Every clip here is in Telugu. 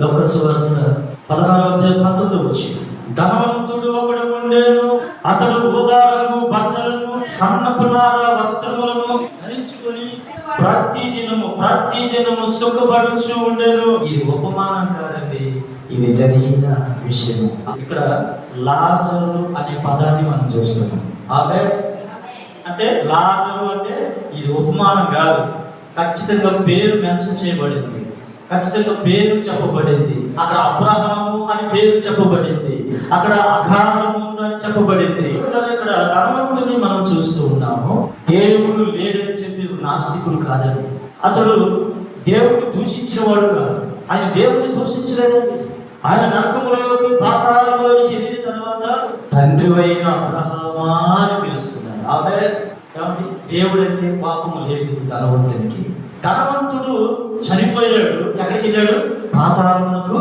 లోకసువార్త పదహారు అధ్యాయం పంతొమ్మిది వచ్చి ధనవంతుడు ఒకడు ఉండేను అతడు ఉదారము బట్టలను సన్నపునార వస్త్రములను ధరించుకొని ప్రతి దినము ప్రతి దినము సుఖపడుచు ఉండేను. ఇది ఉపమానం కాదండి ఇది జరిగిన విషయం ఇక్కడ లాజరు అనే పదాన్ని మనం చూస్తున్నాం. ఆమె అంటే లాజరు అంటే ఇది ఉపమానం కాదు ఖచ్చితంగా పేరు మెన్షన్ చేయబడింది. ఖచ్చితంగా పేరు చెప్పబడింది. అక్కడ అబ్రహాము అని పేరు చెప్పబడింది. అక్కడ అఘాధము అని చెప్పబడింది. ఇక్కడ ధనవంతుని మనం చూస్తూ ఉన్నాము. దేవుడు లేడని చెప్పి నాస్తికుడు కాదండి. అతడు దేవుడిని దూషించిన వాడు కాదు. ఆయన దేవుడిని దూషించలేదండి. ఆయన నరకములోకి పాతాళములోకి వెళ్ళిన తర్వాత తండ్రి అయిన అబ్రహమా అని పిలుస్తున్నాడు. ఆమె ఏమండి? దేవుడు అంటే పాపము లేదు ధనవంతునికి. ధనవంతుడు చనిపోయాడు. ఎక్కడికి వెళ్ళాడు? పాతాళమునకు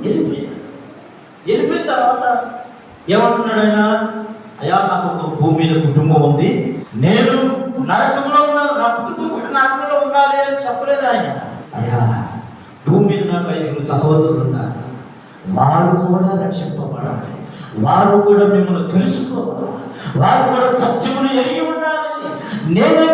వెళ్ళిపోయాడు. వెళ్ళిపోయిన తర్వాత ఏమంటున్నాడు ఆయన? అయ్యా నాకు ఒక భూమి మీద కుటుంబం ఉంది. నేను నరకంలో ఉన్నాను. నా కుటుంబం కూడా నరకంలో ఉండాలి అని చెప్పలేదు ఆయన. అయ్యా భూమి మీద నాకు ఐదుగురు సహోదరులు ఉన్నారు. వారు కూడా రక్షింపబడాలి. వారు కూడా మిమ్మల్ని తెలుసుకోవాలి. వారు కూడా సత్యమును ఎరిగి ఉండాలి. నేనే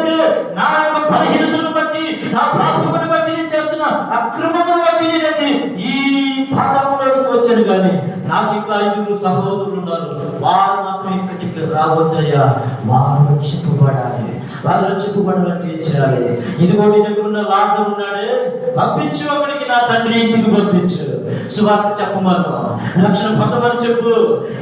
లేదు కానీ నాకు ఇంకా ఐదుగురు సహోదరులు ఉన్నారు. వారు మాత్రం ఇక్కడికి రావద్దయ్యా. వారు రక్షింపబడాలి. వారు రక్షింపబడాలంటే ఏం చేయాలి? ఇదిగో నీ దగ్గర ఉన్న లాజర్ ఉన్నాడే. పంపించు అక్కడికి నా తండ్రి ఇంటికి పంపించు. సువార్త చెప్పమను. రక్షణ పొందమని చెప్పు.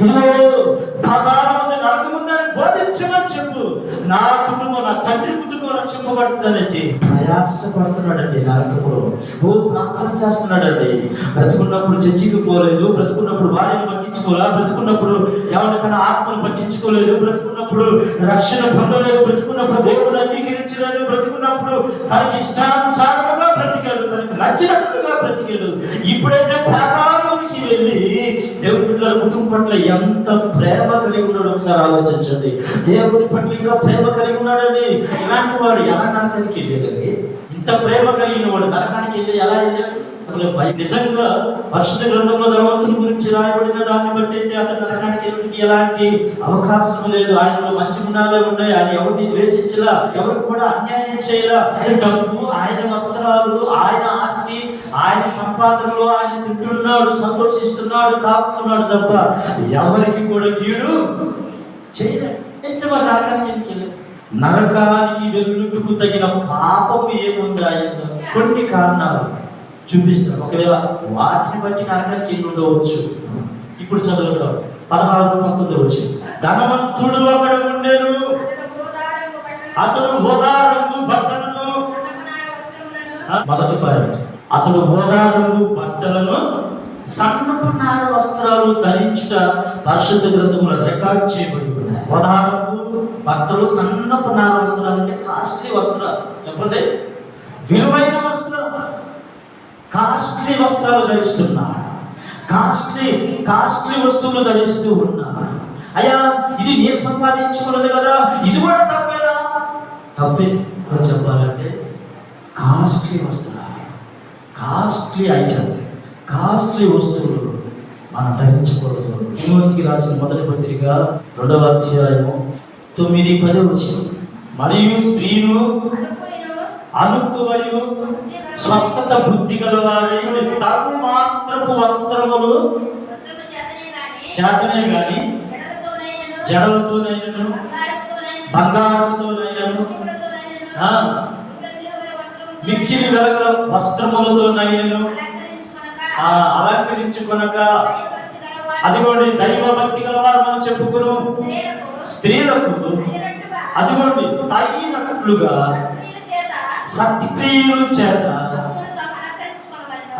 ఇదిగో పాతాళ మంది నరకముందని బోధించమని చెప్పు. నా కుటుంబం నా తండ్రి కుటుంబం రక్షింపబడుతుంది అనేసి ప్రయాసపడుతున్నాడండి నరకంలో ఓ ప్రార్థన చేస్తున్నాడండి. బ్రతుకున్నప్పుడు చర్చికి పోలేదు బ్రతుకున్నప్పుడు భార్యను పట్టించుకోలే బ్రతుకున్నప్పుడు ఎవరిని తన ఆత్మను పట్టించుకోలేదు బ్రతుకున్నప్పుడు రక్షణ పొందలేదు బ్రతుకున్నప్పుడు దేవుడు అంగీకరించలేదు బ్రతుకున్నప్పుడు తనకి ఇష్టానుసారముగా బ్రతికాడు తనకి నచ్చినట్లుగా బ్రతికాడు. ఇప్పుడైతే పాతాళమునికి వెళ్ళి కుటుంబం పట్ల ఎంత ప్రేమ కలిగి ఉన్నాడు ఒకసారి ఆలోచించండి. దేవుడి పట్ల ఇంకా ప్రేమ కలిగి ఉన్నాడండి. ఇలాంటి వాడు ఎలా నరకానికి వెళ్ళాడండి? ఇంత ప్రేమ కలిగిన వాడు నరకానికి వెళ్ళి ఎలా వెళ్ళాడు? అసలు నిజంగా పరిశుద్ధ గ్రంథంలో ధనవంతుని గురించి రాయబడిన దాన్ని బట్టి అయితే అతను నరకానికి వెళ్ళడానికి ఎలాంటి అవకాశం లేదు. ఆయనలో మంచి గుణాలే ఉన్నాయి. ఆయన ఎవరిని ద్వేషించలా? ఎవరికి కూడా అన్యాయం చేయలా? ఆయన డబ్బు ఆయన వస్త్రాలు ఆయన ఆస్తి ఆయన సంపాదనలో ఆయన తింటున్నాడు సంతోషిస్తున్నాడు తాపుతున్నాడు తప్ప ఎవరికి కూడా కీడు చేయలేదు ఇష్టమా నరకానికి ఎందుకు వెళ్ళదు? నరకానికి వెళ్ళుటకు తగిన పాపము ఏముంది ఆయన కొన్ని కారణాలు చూపిస్తాడు ఒకవేళ వాటిని బట్టి నరకానికి వెళ్ళి ఉండవచ్చు. ఇప్పుడు చదువులో పదహారు పంతొమ్మిది వచ్చి ధనవంతుడు అక్కడ ఉండేను. అతడు ఉదారము బట్టలను మొదటి పాయింట్. అతడు హోదా బట్టలను సన్నపు నార వస్త్రాలు ధరించుట పరిశుద్ధ గ్రంథములో రికార్డ్ చేయబడి ఉన్నాయి. హోదా బట్టలు సన్నపు నార వస్త్రాలు అంటే కాస్ట్లీ వస్త్రాలు. చెప్పండి. విలువైన వస్త్రాలు. కాస్ట్లీ వస్త్రాలు ధరిస్తున్నాడు. కాస్ట్లీ కాస్ట్లీ వస్తువులు ధరిస్తూ ఉన్నాడు. అయ్యా ఇది నేను సంపాదించుకున్నది కదా. ఇది కూడా తప్పేనా? తప్పే. చెప్పాలంటే కాస్ట్లీ వస్త్రాలు. కాస్ట్లీ ఐటమ్ కాస్ట్లీ వస్తువులు మనం ధరించకూడదు విమోతికి రాసిన మొదటి పత్రిక రెండవ అధ్యాయము తొమ్మిది పది వచ్చిన మరియు స్త్రీలు అనుకువయు స్వస్థత బుద్ధి గలవాడే తగు మాత్రపు వస్త్రములు చేతనే గాని జడలతోనైనను బంగారముతోనైనను మిక్కిలి వెలగల వస్త్రములతోనైనను ఆ, అలంకరించుకొనక అదిగోండి దైవ భక్తి గలవారు మనం చెప్పుకును. స్త్రీలకు అదిగోండి తగినట్లుగా సత్క్రియలు చేత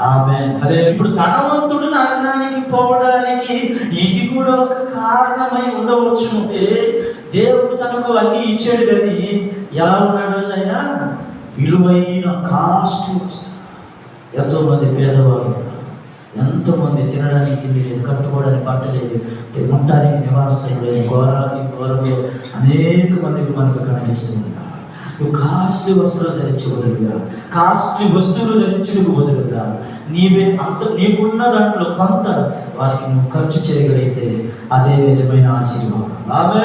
ఆమె అరే ఇప్పుడు ధనవంతుడు నరకానికి పోవడానికి ఇది కూడా ఒక కారణమై ఉండవచ్చు దేవుడు తనకు అన్ని ఇచ్చాడు కానీ ఎలా ఉన్నాడు ఆయన విలువైన కాస్ట్లీ వస్తున్నారు ఎంతోమంది పేదవారు ఉన్నారు. తినడానికి తిండి లేదు కట్టుకోవడానికి బట్ట లేదు ఉండటానికి నివాసం లేదు ఘోరాతి ఘోరంలో అనేక మందికి మనకు కనిపిస్తూ ఉన్నారు. నువ్వు కాస్ట్లీ వస్త్రాలు ధరించి వదులుగా కాస్ట్లీ వస్తువులు ధరించుటకు వదులుగా నీవే అంత నీకున్న దాంట్లో కొంత వారికి నువ్వు ఖర్చు చేయగలిగితే అదే నిజమైన ఆశీర్వాదం. ఆమె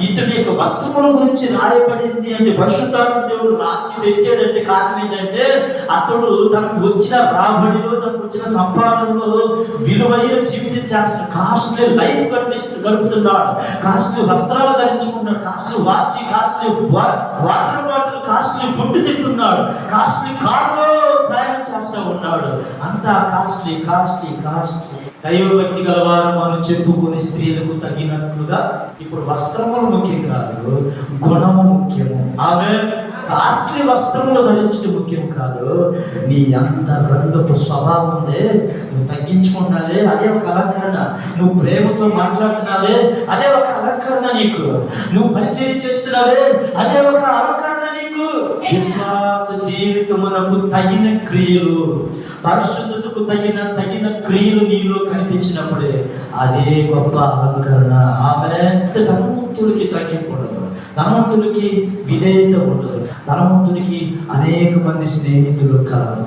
ఇతని యొక్క వస్త్రముల గురించి రాయబడింది అంటే పరిశుద్ధాత్మ దేవుడు రాసి పెట్టాడంటే కారణం ఏంటంటే అతడు తనకు వచ్చిన రాబడిలో తనకు వచ్చిన సంపాదనలో విలువైన జీవితం చేస్తాడు. కాస్ట్లీ లైఫ్ గడిపిస్తూ గడుపుతున్నాడు. కాస్ట్లీ వస్త్రాలు ధరించుకున్నాడు costly watch costly water bottle costly food తింటున్నాడు. కాస్ట్లీ కార్లో ప్రయాణం చేస్తూ ఉన్నాడు. అంతా కాస్ట్లీ కాస్ట్లీ కాస్ట్లీ. దైవభక్తి గలవారు మనం చెప్పుకొని స్త్రీలకు తగినట్లుగా ఇప్పుడు వస్త్రములు ముఖ్యం కాదు. గుణము ముఖ్యము. ఆమె కాస్ట్లీ వస్త్రములు ధరించడం ముఖ్యం కాదు. నీ అంత రంగపు స్వభావం ఉందే. నువ్వు తగ్గించుకున్నావే అదే ఒక అలంకరణ. నువ్వు ప్రేమతో మాట్లాడుతున్నావే. అదే ఒక అలంకరణ నీకు. నువ్వు పరిచయం చేస్తున్నావే. అదే ఒక అలంకరణ నీకు విశ్వాస జీవితమునకు తగిన క్రియలు పరిశుద్ధతకు తగిన తగిన క్రియలు నీలో కనిపించినప్పుడే అదే గొప్ప అలంకరణ ఆమె అంటే ధనవంతుడికి తగ్గింపు ధనవంతుడికి విధేయత ఉండదు. ధనవంతునికి అనేక మంది స్నేహితులు కలరు.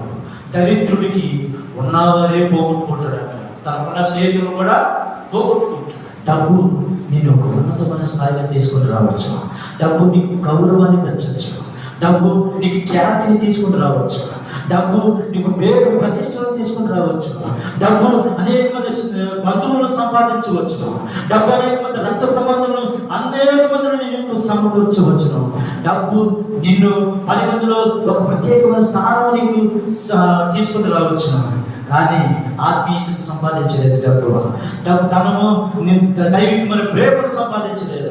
దరిద్రుడికి ఉన్నవారే పోగొట్టుకుంటాడు తనకున్న స్నేహితులు కూడా పోగొట్టుకుంటాడు డబ్బు నేను ఒక ఉన్నతమైన స్థాయిలో తీసుకొని రావచ్చు డబ్బు నీకు గౌరవాన్ని పెంచవచ్చు డబ్బు నీకు ఖ్యాతిని తీసుకుని రావచ్చు. డబ్బు నీకు పేరు ప్రతిష్టలు తీసుకుని రావచ్చు. డబ్బు అనేక మంది బంధువులను సంపాదించవచ్చు. డబ్బు అనేక మంది రక్త సంబంధులను అనేక మందిని నీకు సమకూర్చవచ్చును. డబ్బు నిన్ను పది మందిలో ఒక ప్రత్యేకమైన స్థానం నీకు తీసుకుని రావచ్చును. కానీ ఆత్మీయతను సంపాదించలేదు డబ్బు. డబ్బు తనము దైవికమైన ప్రేమను సంపాదించలేదు.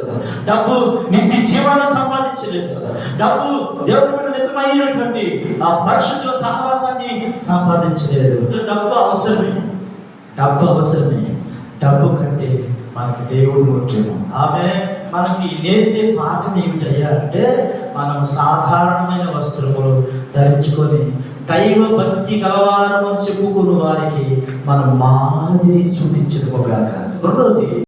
డబ్బు నిత్య జీవాన్ని సంపాదించలేదు. డబ్బు దేవుని బిడ్డ నిజమైనటువంటి ఆ పరిశుద్ధుల సహవాసాన్ని సంపాదించలేదు. డబ్బు అవసరమే. డబ్బు అవసరమే. డబ్బు కంటే మనకి దేవుడు ముఖ్యము. ఆమె మనకి నేర్పే పాఠం ఏమిటయ్యా అంటే మనం సాధారణమైన వస్త్రములు ధరించుకొని దైవ భక్తి గలవారమని చెప్పుకున్న వారికి మనం మాదిరి చూపించకపోగాక రెండవది